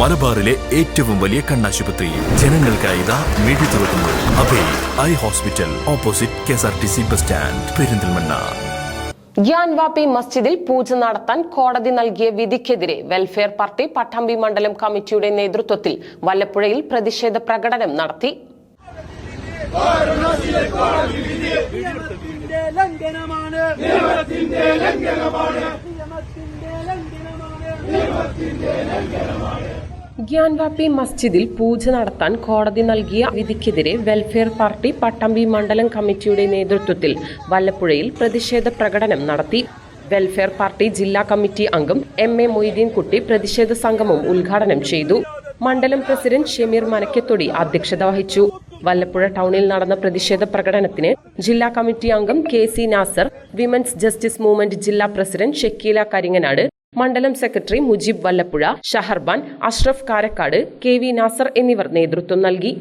മലബാറിലെ ഏറ്റവും വലിയ കണ്ണാശുപത്രി. ജനങ്ങൾക്കായി ഇതാ മിഴി തുറക്കുന്നു. Abhaya eye hospital opposite K S R T C bus stand Perinthalmanna. Gyanvapi മസ്ജിദിൽ പൂജ നടത്താൻ കോടതി നൽകിയ വിധിക്കെതിരെ വെൽഫെയർ പാർട്ടി പട്ടാമ്പി മണ്ഡലം കമ്മിറ്റിയുടെ നേതൃത്വത്തിൽ വല്ലപ്പുഴയിൽ പ്രതിഷേധ പ്രകടനം നടത്തി. ലംഘനമാണ്. ഗ്യാൻവാപ്പി മസ്ജിദിൽ പൂജ നടത്താൻ കോടതി നൽകിയ വിധിക്കെതിരെ വെൽഫെയർ പാർട്ടി പട്ടമ്പി മണ്ഡലം കമ്മിറ്റിയുടെ നേതൃത്വത്തിൽ വല്ലപ്പുഴയിൽ പ്രതിഷേധ പ്രകടനം നടത്തി. വെൽഫെയർ പാർട്ടി ജില്ലാ കമ്മിറ്റി അംഗം എം എ മൊയ്തീൻ കുട്ടി പ്രതിഷേധ സംഗമം ഉദ്ഘാടനം ചെയ്തു. മണ്ഡലം പ്രസിഡന്റ് ഷെമീർ മനക്കത്തൊടി അധ്യക്ഷത വഹിച്ചു. വല്ലപ്പുഴ ടൗണിൽ നടന്ന പ്രതിഷേധ പ്രകടനത്തിന് ജില്ലാ കമ്മിറ്റി അംഗം K C Nasar women's justice movement ജില്ലാ പ്രസിഡന്റ് ഷക്കീല കരിങ്ങനാട് മണ്ഡലം secretary Mujeeb Vallappuzha Shaharban Ashraf Karakkad K V Nasar എന്നിവർ നേതൃത്വം നൽകി.